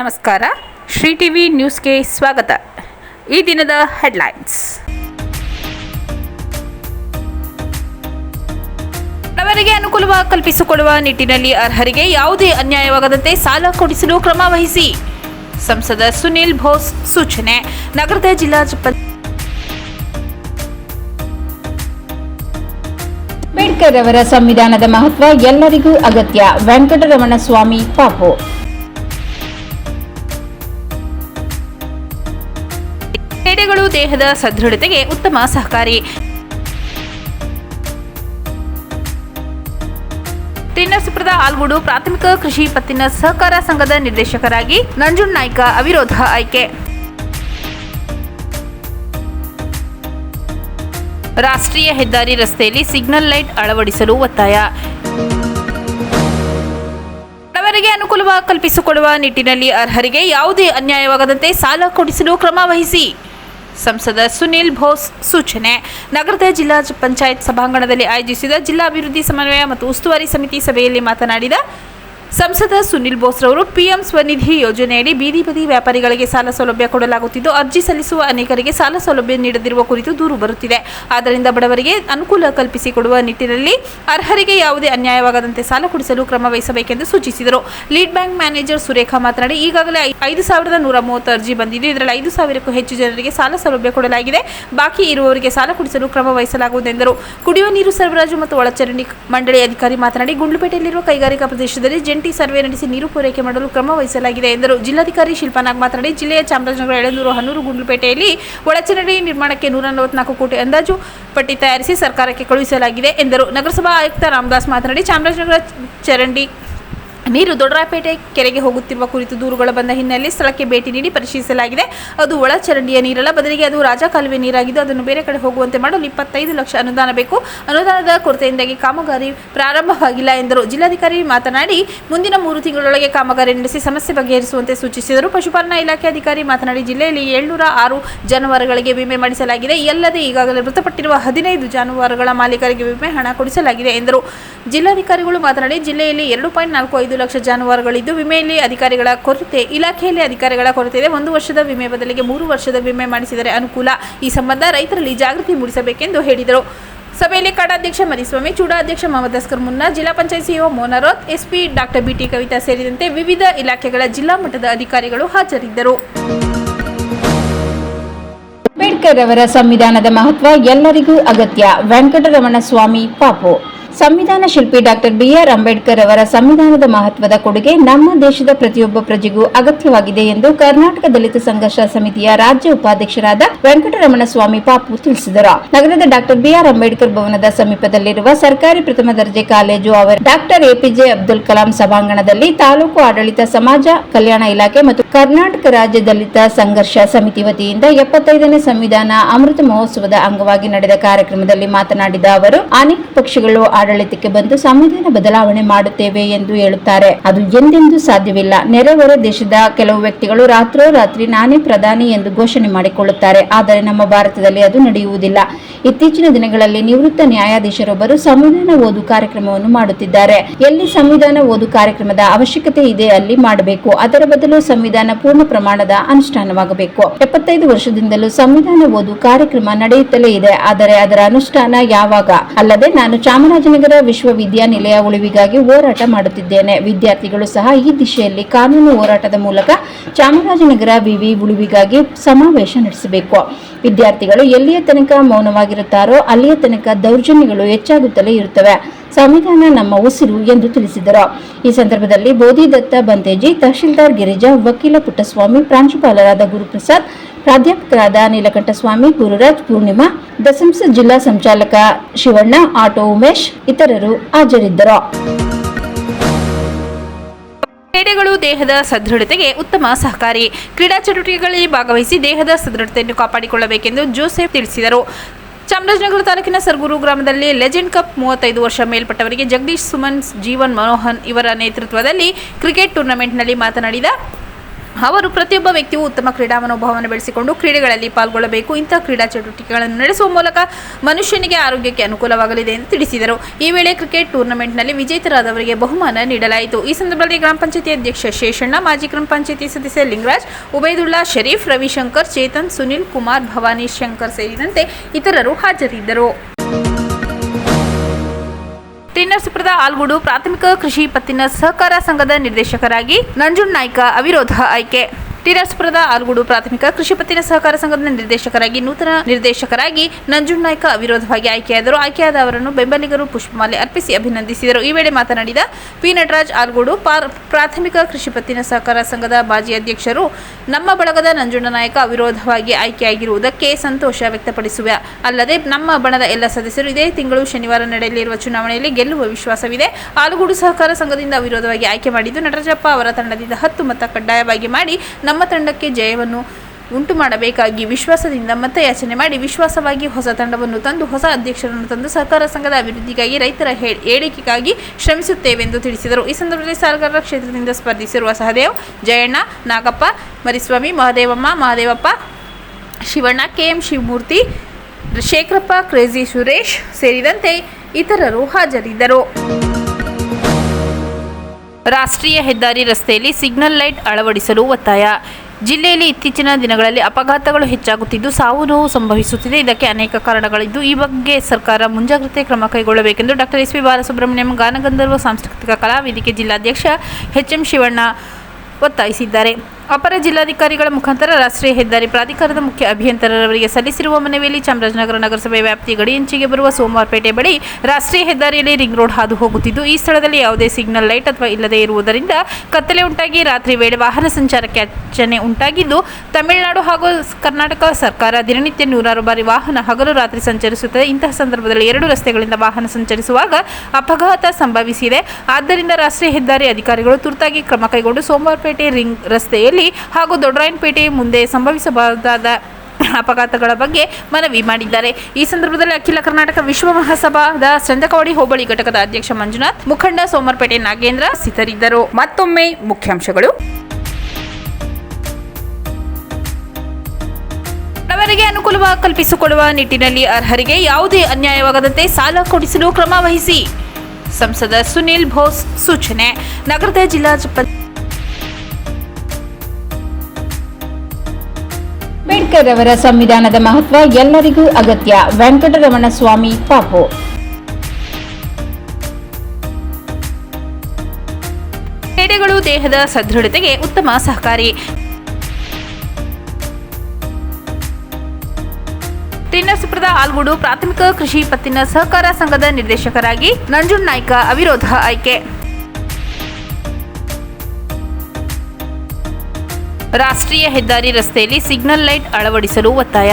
ನಮಸ್ಕಾರ. ಶ್ರೀ ಟಿವಿ ನ್ಯೂಸ್ಗೆ ಸ್ವಾಗತ. ಈ ದಿನದ ಹೆಡ್ಲೈನ್ಸ್. ಬಡವರಿಗೆ ಅನುಕೂಲ ಕಲ್ಪಿಸಿಕೊಡುವ ನಿಟ್ಟಿನಲ್ಲಿ ಅರ್ಹರಿಗೆ ಯಾವುದೇ ಅನ್ಯಾಯವಾಗದಂತೆ ಸಾಲ ಕೊಡಿಸಲು ಕ್ರಮ ವಹಿಸಿ. ಸಂಸದ ಸುನಿಲ್ ಬೋಸ್ ಸೂಚನೆ. ನಗರದ ಜಿಲ್ಲಾ ಅಂಬೇಡ್ಕರ್ ಅವರ ಸಂವಿಧಾನದ ಮಹತ್ವ ಎಲ್ಲರಿಗೂ ಅಗತ್ಯ. ವೆಂಕಟರಮಣ ಸ್ವಾಮಿ ಪಾಪು. ದೇಹದ ಸದೃಢತೆಗೆ ಉತ್ತಮ ಸಹಕಾರಿ. ತಿನ್ನಸಪುರದ ಆಲ್ಗೂಡು ಪ್ರಾಥಮಿಕ ಕೃಷಿ ಪತ್ತಿನ ಸಹಕಾರ ಸಂಘದ ನಿರ್ದೇಶಕರಾಗಿ ನಂಜುಂಡ್ ನಾಯ್ಕ ಅವಿರೋಧ ಆಯ್ಕೆ. ರಾಷ್ಟ್ರೀಯ ಹೆದ್ದಾರಿ ರಸ್ತೆಯಲ್ಲಿ ಸಿಗ್ನಲ್ ಲೈಟ್ ಅಳವಡಿಸಲು ಒತ್ತಾಯ. ಬಡವರಿಗೆ ಅನುಕೂಲ ಕಲ್ಪಿಸಿಕೊಡುವ ನಿಟ್ಟಿನಲ್ಲಿ ಅರ್ಹರಿಗೆ ಯಾವುದೇ ಅನ್ಯಾಯವಾಗದಂತೆ ಸಾಲ ಕೊಡಿಸಲು ಕ್ರಮ ವಹಿಸಿ. ಸಂಸದ ಸುನಿಲ್ ಬೋಸ್ ಸೂಚನೆ. ನಗರದ ಜಿಲ್ಲಾ ಪಂಚಾಯತ್ ಸಭಾಂಗಣದಲ್ಲಿ ಆಯೋಜಿಸಿದ ಜಿಲ್ಲಾ ಅಭಿವೃದ್ಧಿ ಸಮನ್ವಯ ಮತ್ತು ಉಸ್ತುವಾರಿ ಸಮಿತಿ ಸಭೆಯಲ್ಲಿ ಮಾತನಾಡಿದ ಸಂಸದ ಸುನಿಲ್ ಬೋಸ್ರವರು ಪಿಎಂ ಸ್ವನಿಧಿ ಯೋಜನೆಯಡಿ ಬೀದಿ ಬದಿ ವ್ಯಾಪಾರಿಗಳಿಗೆ ಸಾಲ ಸೌಲಭ್ಯ ಕೊಡಲಾಗುತ್ತಿದ್ದು, ಅರ್ಜಿ ಸಲ್ಲಿಸುವ ಅನೇಕರಿಗೆ ಸಾಲ ಸೌಲಭ್ಯ ನೀಡದಿರುವ ಕುರಿತು ದೂರು ಬರುತ್ತಿದೆ. ಆದ್ದರಿಂದ ಬಡವರಿಗೆ ಅನುಕೂಲ ಕಲ್ಪಿಸಿಕೊಡುವ ನಿಟ್ಟಿನಲ್ಲಿ ಅರ್ಹರಿಗೆ ಯಾವುದೇ ಅನ್ಯಾಯವಾಗದಂತೆ ಸಾಲ ಕೊಡಿಸಲು ಕ್ರಮ ವಹಿಸಬೇಕೆಂದು ಸೂಚಿಸಿದರು. ಲೀಡ್ ಬ್ಯಾಂಕ್ ಮ್ಯಾನೇಜರ್ ಸುರೇಖಾ ಮಾತನಾಡಿ, ಈಗಾಗಲೇ ಐದು ಸಾವಿರದ ನೂರ ಮೂವತ್ತು ಅರ್ಜಿ ಬಂದಿದೆ ಇದರಲ್ಲಿ ಐದು ಸಾವಿರಕ್ಕೂ ಹೆಚ್ಚು ಜನರಿಗೆ ಸಾಲ ಸೌಲಭ್ಯ ಕೊಡಲಾಗಿದೆ. ಬಾಕಿ ಇರುವವರಿಗೆ ಸಾಲ ಕೊಡಿಸಲು ಕ್ರಮ ವಹಿಸಲಾಗುವುದೆಂದರು ಕುಡಿಯುವ ನೀರು ಸರಬರಾಜು ಮತ್ತು ಒಳಚರಂಡಿ ಮಂಡಳಿ ಅಧಿಕಾರಿ ಮಾತನಾಡಿ, ಗುಂಡ್ಲುಪೇಟೆಯಲ್ಲಿರುವ ಕೈಗಾರಿಕಾ ಪ್ರದೇಶದಲ್ಲಿ ಜಂಟಿ ಸರ್ವೆ ನಡೆಸಿ ನೀರು ಪೂರೈಕೆ ಮಾಡಲು ಕ್ರಮ ವಹಿಸಲಾಗಿದೆ ಎಂದರು. ಜಿಲ್ಲಾಧಿಕಾರಿ ಶಿಲ್ಪಾನಾಗ್ ಮಾತನಾಡಿ, ಜಿಲ್ಲೆಯ ಚಾಮರಾಜನಗರ ಎಳೆನೂರು ಹನ್ನೂರು ಗುಂಡ್ಲುಪೇಟೆಯಲ್ಲಿ ಒಳಚರಂಡಿ ನಿರ್ಮಾಣಕ್ಕೆ ನೂರ ನಲವತ್ನಾಲ್ಕು ಕೋಟಿ ಅಂದಾಜು ಪಟ್ಟಿ ತಯಾರಿಸಿ ಸರ್ಕಾರಕ್ಕೆ ಕಳುಹಿಸಲಾಗಿದೆ ಎಂದರು. ನಗರಸಭಾ ಆಯುಕ್ತ ರಾಮದಾಸ್ ಮಾತನಾಡಿ, ಚಾಮರಾಜನಗರ ಚರಂಡಿ ನೀರು ದೊಡ್ಡರಾಯಪೇಟೆ ಕೆರೆಗೆ ಹೋಗುತ್ತಿರುವ ಕುರಿತು ದೂರುಗಳು ಬಂದ ಹಿನ್ನೆಲೆಯಲ್ಲಿ ಸ್ಥಳಕ್ಕೆ ಭೇಟಿ ನೀಡಿ ಪರಿಶೀಲಿಸಲಾಗಿದೆ. ಅದು ಒಳಚರಂಡಿಯ ನೀರಲ್ಲ, ಬದಲಿಗೆ ಅದು ರಾಜಕಾಲುವೆ ನೀರಾಗಿದ್ದು ಅದನ್ನು ಬೇರೆ ಕಡೆ ಹೋಗುವಂತೆ ಮಾಡಲು ಇಪ್ಪತ್ತೈದು ಲಕ್ಷ ಅನುದಾನ ಬೇಕು. ಅನುದಾನದ ಕೊರತೆಯಿಂದಾಗಿ ಕಾಮಗಾರಿ ಪ್ರಾರಂಭವಾಗಿಲ್ಲ ಎಂದರು. ಜಿಲ್ಲಾಧಿಕಾರಿ ಮಾತನಾಡಿ, ಮುಂದಿನ ಮೂರು ತಿಂಗಳೊಳಗೆ ಕಾಮಗಾರಿ ನಡೆಸಿ ಸಮಸ್ಯೆ ಬಗೆಹರಿಸುವಂತೆ ಸೂಚಿಸಿದರು. ಪಶುಪಾಲನಾ ಇಲಾಖೆ ಅಧಿಕಾರಿ ಮಾತನಾಡಿ, ಜಿಲ್ಲೆಯಲ್ಲಿ ಏಳ್ನೂರ ಆರು ಜಾನುವಾರುಗಳಿಗೆ ವಿಮೆ ಮಾಡಿಸಲಾಗಿದೆ. ಎಲ್ಲದೆ ಈಗಾಗಲೇ ಮೃತಪಟ್ಟಿರುವ ಹದಿನೈದು ಜಾನುವಾರುಗಳ ಮಾಲೀಕರಿಗೆ ವಿಮೆ ಹಣ ಕೊಡಿಸಲಾಗಿದೆ ಎಂದರು. ಜಿಲ್ಲಾಧಿಕಾರಿಗಳು ಮಾತನಾಡಿ, ಜಿಲ್ಲೆಯಲ್ಲಿ ಎರಡು ಪಾಯಿಂಟ್ ನಾಲ್ಕು ಐದು ಲಕ್ಷ ಜಾನುವಾರುಗಳಿದ್ದು, ವಿಮೆಯಲ್ಲಿ ಅಧಿಕಾರಿಗಳ ಕೊರತೆ, ಇಲಾಖೆಯಲ್ಲಿ ಅಧಿಕಾರಿಗಳ ಕೊರತೆ ಇದೆ ಒಂದು ವರ್ಷದ ವಿಮೆ ಬದಲಿಗೆ ಮೂರು ವರ್ಷದ ವಿಮೆ ಮಾಡಿಸಿದರೆ ಅನುಕೂಲ. ಈ ಸಂಬಂಧ ರೈತರಲ್ಲಿ ಜಾಗೃತಿ ಮೂಡಿಸಬೇಕೆಂದು ಹೇಳಿದರು. ಸಭೆಯಲ್ಲಿ ಕಾಡಾಧ್ಯಕ್ಷ Mariswamy, ಚೂಡಾಧ್ಯಕ್ಷ Mohammad Askar Munna zilla panchayat CEO Monaroth SP doctor BT Kavitha ಸೇರಿದಂತೆ ವಿವಿಧ ಇಲಾಖೆಗಳ ಜಿಲ್ಲಾ ಮಟ್ಟದ ಅಧಿಕಾರಿಗಳು ಹಾಜರಿದ್ದರು. ಅಂಬೇಡ್ಕರ್ ಅವರ ಸಂವಿಧಾನದ ಮಹತ್ವ ಎಲ್ಲರಿಗೂ ಅಗತ್ಯ. ವೆಂಕಟರಮಣ ಸ್ವಾಮಿ ಪಾಪು. ಸಂವಿಧಾನ ಶಿಲ್ಪಿ ಡಾಕ್ಟರ್ ಬಿಆರ್ ಅಂಬೇಡ್ಕರ್ ಅವರ ಸಂವಿಧಾನದ ಮಹತ್ವದ ಕೊಡುಗೆ ನಮ್ಮ ದೇಶದ ಪ್ರತಿಯೊಬ್ಬ ಪ್ರಜೆಗೂ ಅಗತ್ಯವಾಗಿದೆ ಎಂದು ಕರ್ನಾಟಕ ದಲಿತ ಸಂಘರ್ಷ ಸಮಿತಿಯ ರಾಜ್ಯ ಉಪಾಧ್ಯಕ್ಷರಾದ ವೆಂಕಟರಮಣ ಸ್ವಾಮಿ ಪಾಪು ತಿಳಿಸಿದರು. ನಗರದ ಡಾಕ್ಟರ್ ಬಿಆರ್ ಅಂಬೇಡ್ಕರ್ ಭವನದ ಸಮೀಪದಲ್ಲಿರುವ ಸರ್ಕಾರಿ ಪ್ರಥಮ ದರ್ಜೆ ಕಾಲೇಜು ಅವರ ಡಾಕ್ಟರ್ ಎಪಿಜೆ ಅಬ್ದುಲ್ ಕಲಾಂ ಸಭಾಂಗಣದಲ್ಲಿ ತಾಲೂಕು ಆಡಳಿತ ಸಮಾಜ ಕಲ್ಯಾಣ ಇಲಾಖೆ ಮತ್ತು ಕರ್ನಾಟಕ ರಾಜ್ಯ ದಲಿತ ಸಂಘರ್ಷ ಸಮಿತಿ ವತಿಯಿಂದ ಎಪ್ಪತ್ತೈದನೇ ಸಂವಿಧಾನ ಅಮೃತ ಮಹೋತ್ಸವದ ಅಂಗವಾಗಿ ನಡೆದ ಕಾರ್ಯಕ್ರಮದಲ್ಲಿ ಮಾತನಾಡಿದ ಅವರು, ಅನೇಕ ಪಕ್ಷಗಳು ಆಡಳಿತಕ್ಕೆ ಬಂದು ಸಂವಿಧಾನ ಬದಲಾವಣೆ ಮಾಡುತ್ತೇವೆ ಎಂದು ಹೇಳುತ್ತಾರೆ. ಅದು ಎಂದೆಂದೂ ಸಾಧ್ಯವಿಲ್ಲ. ನೆರೆಹೊರೆ ದೇಶದ ಕೆಲವು ವ್ಯಕ್ತಿಗಳು ರಾತ್ರೋರಾತ್ರಿ ನಾನೇ ಪ್ರಧಾನಿ ಎಂದು ಘೋಷಣೆ ಮಾಡಿಕೊಳ್ಳುತ್ತಾರೆ. ಆದರೆ ನಮ್ಮ ಭಾರತದಲ್ಲಿ ಅದು ನಡೆಯುವುದಿಲ್ಲ. ಇತ್ತೀಚಿನ ದಿನಗಳಲ್ಲಿ ನಿವೃತ್ತ ನ್ಯಾಯಾಧೀಶರೊಬ್ಬರು ಸಂವಿಧಾನ ಓದು ಕಾರ್ಯಕ್ರಮವನ್ನು ಮಾಡುತ್ತಿದ್ದಾರೆ. ಎಲ್ಲಿ ಸಂವಿಧಾನ ಓದು ಕಾರ್ಯಕ್ರಮದ ಅವಶ್ಯಕತೆ ಇದೆ ಅಲ್ಲಿ ಮಾಡಬೇಕು. ಅದರ ಬದಲು ಸಂವಿಧಾನ ಪೂರ್ಣ ಪ್ರಮಾಣದ ಅನುಷ್ಠಾನವಾಗಬೇಕು. ಎಪ್ಪತ್ತೈದು ವರ್ಷದಿಂದಲೂ ಸಂವಿಧಾನ ಓದು ಕಾರ್ಯಕ್ರಮ ನಡೆಯುತ್ತಲೇ ಇದೆ. ಆದರೆ ಅದರ ಅನುಷ್ಠಾನ ಯಾವಾಗ? ಅಲ್ಲದೆ ನಾನು ಚಾಮರಾಜನಗರ ವಿಶ್ವವಿದ್ಯಾನಿಲಯ ಉಳಿವಿಗಾಗಿ ಹೋರಾಟ ಮಾಡುತ್ತಿದ್ದೇನೆ. ವಿದ್ಯಾರ್ಥಿಗಳು ಸಹ ಈ ದಿಶೆಯಲ್ಲಿ ಕಾನೂನು ಹೋರಾಟದ ಮೂಲಕ ಚಾಮರಾಜನಗರ ವಿವಿ ಉಳಿವಿಗಾಗಿ ಸಮಾವೇಶ ನಡೆಸಬೇಕು. ವಿದ್ಯಾರ್ಥಿಗಳು ಎಲ್ಲಿಯ ತನಕ ಮೌನವಾಗಿರುತ್ತಾರೋ ಅಲ್ಲಿಯ ತನಕ ದೌರ್ಜನ್ಯಗಳು ಹೆಚ್ಚಾಗುತ್ತಲೇ ಇರುತ್ತವೆ. ಸಂವಿಧಾನ ನಮ್ಮ ಉಸಿರು ಎಂದು ತಿಳಿಸಿದರು. ಈ ಸಂದರ್ಭದಲ್ಲಿ ಬೋಧಿದತ್ತ ಬಂತೇಜಿ, ತಹಶೀಲ್ದಾರ್ ಗಿರಿಜಾ, ವಕೀಲ ಪುಟ್ಟಸ್ವಾಮಿ, ಪ್ರಾಂಶುಪಾಲರಾದ ಗುರುಪ್ರಸಾದ್ ಪ್ರಾಧ್ಯಾಪಕರಾದ ನೀಲಕಂಠಸ್ವಾಮಿ, ಗುರುರಾಜ್ ಪೂರ್ಣಿಮಾ, ದಸಂಸ ಜಿಲ್ಲಾ ಸಂಚಾಲಕ ಶಿವಣ್ಣ, ಆಟೋ ಉಮೇಶ್ ಇತರರು ಹಾಜರಿದ್ದರು. ಕ್ರೀಡೆಗಳು ದೇಹದ ಸದೃಢತೆಗೆ ಉತ್ತಮ ಸಹಕಾರಿ. ಕ್ರೀಡಾ ಚಟುವಟಿಕೆಗಳಲ್ಲಿ ಭಾಗವಹಿಸಿ ದೇಹದ ಸದೃಢತೆಯನ್ನು ಕಾಪಾಡಿಕೊಳ್ಳಬೇಕೆಂದು ಜೋಸೆಫ್ ತಿಳಿಸಿದರು. ಚಾಮರಾಜನಗರ ತಾಲೂಕಿನ ಸರ್ಗೂರು ಗ್ರಾಮದಲ್ಲಿ ಲೆಜೆಂಡ್ ಕಪ್ ಮೂವತ್ತೈದು ವರ್ಷ ಮೇಲ್ಪಟ್ಟವರಿಗೆ ಜಗದೀಶ್ ಸುಮನ್ ಜೀವನ್ ಮನೋಹನ್ ಇವರ ನೇತೃತ್ವದಲ್ಲಿ ಕ್ರಿಕೆಟ್ ಟೂರ್ನಮೆಂಟ್ನಲ್ಲಿ ಮಾತನಾಡಿದ ಅವರು ಪ್ರತಿಯೊಬ್ಬ ವ್ಯಕ್ತಿಯು ಉತ್ತಮ ಕ್ರೀಡಾ ಮನೋಭಾವವನ್ನು ಬೆಳೆಸಿಕೊಂಡು ಕ್ರೀಡೆಗಳಲ್ಲಿ ಪಾಲ್ಗೊಳ್ಳಬೇಕು. ಇಂತಹ ಕ್ರೀಡಾ ಚಟುವಟಿಕೆಗಳನ್ನು ನಡೆಸುವ ಮೂಲಕ ಮನುಷ್ಯನಿಗೆ ಆರೋಗ್ಯಕ್ಕೆ ಅನುಕೂಲವಾಗಲಿದೆ ಎಂದು ತಿಳಿಸಿದರು. ಈ ವೇಳೆ ಕ್ರಿಕೆಟ್ ಟೂರ್ನಮೆಂಟ್ನಲ್ಲಿ ವಿಜೇತರಾದವರಿಗೆ ಬಹುಮಾನ ನೀಡಲಾಯಿತು. ಈ ಸಂದರ್ಭದಲ್ಲಿ ಗ್ರಾಮ ಪಂಚಾಯತಿ ಅಧ್ಯಕ್ಷ ಶೇಷಣ್ಣ, ಮಾಜಿ ಗ್ರಾಮ ಪಂಚಾಯತಿ ಸದಸ್ಯ ಲಿಂಗರಾಜ್, ಉಬೈದುಲ್ಲಾ ಶರೀಫ್, ರವಿಶಂಕರ್, ಚೇತನ್, ಸುನಿಲ್ ಕುಮಾರ್, ಭವಾನಿ ಶಂಕರ್ ಸೇರಿದಂತೆ ಇತರರು ಹಾಜರಿದ್ದರು. ಟಿನ್ನರ್ಸುಪುರದ ಆಲ್ಗೂಡು ಪ್ರಾಥಮಿಕ ಕೃಷಿ ಪತ್ತಿನ ಸಹಕಾರ ಸಂಘದ ನಿರ್ದೇಶಕರಾಗಿ ನಂಜುಂಡ್ ನಾಯ್ಕ ಅವಿರೋಧ ಆಯ್ಕೆ. ಟಿನ್ನರ್ಸುಪುರದ ಆಲ್ಗೂಡು ಪ್ರಾಥಮಿಕ ಕೃಷಿ ಪತ್ತಿನ ಸಹಕಾರ ಸಂಘದ ನಿರ್ದೇಶಕರಾಗಿ, ನೂತನ ನಿರ್ದೇಶಕರಾಗಿ ನಂಜುಂಡ್ ನಾಯ್ಕ ಅವಿರೋಧವಾಗಿ ಆಯ್ಕೆಯಾದರು. ಆಯ್ಕೆಯಾದ ಅವರನ್ನು ಬೆಂಬಲಿಗರು ಪುಷ್ಪಮಾಲೆ ಅರ್ಪಿಸಿ ಅಭಿನಂದಿಸಿದರು. ಈ ವೇಳೆ ಮಾತನಾಡಿದ ಪಿ. ನಟರಾಜ್ ಆಲ್ಗೂಡು ಪಾರ್, ಪ್ರಾಥಮಿಕ ಕೃಷಿ ಪತ್ತಿನ ಸಹಕಾರ ಸಂಘದ ಮಾಜಿ ಅಧ್ಯಕ್ಷರು, ನಮ್ಮ ಬಳಗದ ನಂಜುಂಡ ನಾಯಕ ಅವಿರೋಧವಾಗಿ ಆಯ್ಕೆಯಾಗಿರುವುದಕ್ಕೆ ಸಂತೋಷ ವ್ಯಕ್ತಪಡಿಸುವ. ಅಲ್ಲದೆ ನಮ್ಮ ಬಣದ ಎಲ್ಲ ಸದಸ್ಯರು ಇದೇ ತಿಂಗಳು ಶನಿವಾರ ನಡೆಯಲಿರುವ ಚುನಾವಣೆಯಲ್ಲಿ ಗೆಲ್ಲುವ ವಿಶ್ವಾಸವಿದೆ. ಆಲ್ಗೂಡು ಸಹಕಾರ ಸಂಘದಿಂದ ಅವಿರೋಧವಾಗಿ ಆಯ್ಕೆ ಮಾಡಿದ್ದು, ನಟರಾಜಪ್ಪ ಅವರ ತಂಡದಿಂದ ಹತ್ತು ಮತ ಕಡ್ಡಾಯವಾಗಿ ಮಾಡಿ ನಮ್ಮ ತಂಡಕ್ಕೆ ಜಯವನ್ನು ಉಂಟು ಮಾಡಬೇಕಾಗಿ ವಿಶ್ವಾಸದಿಂದ ಮತಯಾಚನೆ ಮಾಡಿ ವಿಶ್ವಾಸವಾಗಿ ಹೊಸ ತಂಡವನ್ನು ತಂದು ಹೊಸ ಅಧ್ಯಕ್ಷರನ್ನು ತಂದು ಸಹಕಾರ ಸಂಘದ ಅಭಿವೃದ್ಧಿಗಾಗಿ ರೈತರ ಹೇ- ಶ್ರಮಿಸುತ್ತೇವೆ ಶ್ರಮಿಸುತ್ತೇವೆಂದು ತಿಳಿಸಿದರು. ಈ ಸಂದರ್ಭದಲ್ಲಿ ಸಾಲಗಾರರ ಕ್ಷೇತ್ರದಿಂದ ಸ್ಪರ್ಧಿಸಿರುವ ಸಹದೇವ್, ಜಯಣ್ಣ, ನಾಗಪ್ಪ, ಮರಿಸ್ವಾಮಿ, ಮಹದೇವಮ್ಮ, ಮಹದೇವಪ್ಪ, ಶಿವಣ್ಣ, ಕೆಎಂ ಶಿವಮೂರ್ತಿ, ಶೇಖರಪ್ಪ, ಕ್ರೇಜಿ ಸುರೇಶ್ ಸೇರಿದಂತೆ ಇತರರು ಹಾಜರಿದ್ದರು. ರಾಷ್ಟ್ರೀಯ ಹೆದ್ದಾರಿ ರಸ್ತೆಯಲ್ಲಿ ಸಿಗ್ನಲ್ ಲೈಟ್ ಅಳವಡಿಸಲು ಒತ್ತಾಯ. ಜಿಲ್ಲೆಯಲ್ಲಿ ಇತ್ತೀಚಿನ ದಿನಗಳಲ್ಲಿ ಅಪಘಾತಗಳು ಹೆಚ್ಚಾಗುತ್ತಿದ್ದು ಸಾವು ನೋವು ಸಂಭವಿಸುತ್ತಿದೆ. ಇದಕ್ಕೆ ಅನೇಕ ಕಾರಣಗಳಿದ್ದು, ಈ ಬಗ್ಗೆ ಸರ್ಕಾರ ಮುಂಜಾಗ್ರತೆ ಕ್ರಮ ಕೈಗೊಳ್ಳಬೇಕೆಂದು ಡಾಕ್ಟರ್ ಎಸ್ ಪಿ ಬಾಲಸುಬ್ರಹ್ಮಣ್ಯಂ ಗಾನಗಂಧರ್ವ ಸಾಂಸ್ಕೃತಿಕ ಕಲಾ ವೇದಿಕೆ ಜಿಲ್ಲಾಧ್ಯಕ್ಷ ಎಚ್ ಎಂ ಶಿವಣ್ಣ ಒತ್ತಾಯಿಸಿದ್ದಾರೆ. ಅಪರ ಜಿಲ್ಲಾಧಿಕಾರಿಗಳ ಮುಖಾಂತರ ರಾಷ್ಟ್ರೀಯ ಹೆದ್ದಾರಿ ಪ್ರಾಧಿಕಾರದ ಮುಖ್ಯ ಅಭಿಯಂತರರವರಿಗೆ ಸಲ್ಲಿಸಿರುವ ಮನವಿಯಲ್ಲಿ ಚಾಮರಾಜನಗರ ನಗರಸಭೆ ವ್ಯಾಪ್ತಿ ಗಡಿಯಂಚಿಗೆ ಬರುವ ಸೋಮವಾರಪೇಟೆ ಬಳಿ ರಾಷ್ಟ್ರೀಯ ಹೆದ್ದಾರಿಯಲ್ಲಿ ರಿಂಗ್ ರೋಡ್ ಹಾದು ಹೋಗುತ್ತಿದ್ದು, ಈ ಸ್ಥಳದಲ್ಲಿ ಯಾವುದೇ ಸಿಗ್ನಲ್ ಲೈಟ್ ಅಥವಾ ಇಲ್ಲದೆ ಇರುವುದರಿಂದ ಕತ್ತಲೆ ಉಂಟಾಗಿ ರಾತ್ರಿ ವೇಳೆ ವಾಹನ ಸಂಚಾರಕ್ಕೆ ಅಡಚಣೆ ಉಂಟಾಗಿದ್ದು, ತಮಿಳುನಾಡು ಹಾಗೂ ಕರ್ನಾಟಕ ಸರ್ಕಾರ ದಿನನಿತ್ಯ ನೂರಾರು ಬಾರಿ ವಾಹನ ಹಗಲು ರಾತ್ರಿ ಸಂಚರಿಸುತ್ತದೆ. ಇಂತಹ ಸಂದರ್ಭದಲ್ಲಿ ಎರಡು ರಸ್ತೆಗಳಿಂದ ವಾಹನ ಸಂಚರಿಸುವಾಗ ಅಪಘಾತ ಸಂಭವಿಸಿದೆ. ಆದ್ದರಿಂದ ರಾಷ್ಟ್ರೀಯ ಹೆದ್ದಾರಿ ಅಧಿಕಾರಿಗಳು ತುರ್ತಾಗಿ ಕ್ರಮ ಕೈಗೊಂಡು ಸೋಮವಾರಪೇಟೆ ರಿಂಗ್ ರಸ್ತೆಯಲ್ಲಿ ಹಾಗೂ ದೊಡ್ಡರಾಯನಪೇಟೆ ಮುಂದೆ ಸಂಭವಿಸಬಹುದಾದ ಅಪಘಾತಗಳ ಬಗ್ಗೆ ಮನವಿ ಮಾಡಿದ್ದಾರೆ. ಈ ಸಂದರ್ಭದಲ್ಲಿ ಅಖಿಲ ಕರ್ನಾಟಕ ವಿಶ್ವ ಮಹಾಸಭಾದ ಚಂದಕವಾಡಿ ಹೋಬಳಿ ಘಟಕದ ಅಧ್ಯಕ್ಷ ಮಂಜುನಾಥ್, ಮುಖಂಡ ಸೋಮರ್ಪೇಟೆ ನಾಗೇಂದ್ರ ಸಿತರಿದ್ದರು. ಮತ್ತೊಮ್ಮೆ ಮುಖ್ಯಾಂಶಗಳು. ಬಡವರಿಗೆ ಅನುಕೂಲ ಕಲ್ಪಿಸಿಕೊಳ್ಳುವ ನಿಟ್ಟಿನಲ್ಲಿ ಅರ್ಹರಿಗೆ ಯಾವುದೇ ಅನ್ಯಾಯವಾಗದಂತೆ ಸಾಲ ಕೊಡಿಸಲು ಕ್ರಮ ವಹಿಸಿ. ಸಂಸದ ಸುನಿಲ್ ಬೋಸ್ ಸೂಚನೆ. ನಗರದ ಜಿಲ್ಲಾ ಅಂಬೇಡ್ಕರ್ ಸಂವಿಧಾನದ ಮಹತ್ವ ಎಲ್ಲರಿಗೂ ಅಗತ್ಯ. ವೆಂಕಟರಮಣ ಸ್ವಾಮಿ ಪಾಪು. ಕ್ರೀಡೆಗಳು ದೇಹದ ಸದೃಢತೆಗೆ ಉತ್ತಮ ಸಹಕಾರಿ. ತಿನ್ನಸಪುರದ ಆಲ್ಗೂಡು ಪ್ರಾಥಮಿಕ ಕೃಷಿ ಪತ್ತಿನ ಸಹಕಾರ ಸಂಘದ ನಿರ್ದೇಶಕರಾಗಿ ನಂಜುಂಡ್ ನಾಯ್ಕ ಅವಿರೋಧ ಆಯ್ಕೆ. ರಾಷ್ಟ್ರೀಯ ಹೆದ್ದಾರಿ ರಸ್ತೆಯಲ್ಲಿ ಸಿಗ್ನಲ್ ಲೈಟ್ ಅಳವಡಿಸಲು ಒತ್ತಾಯ.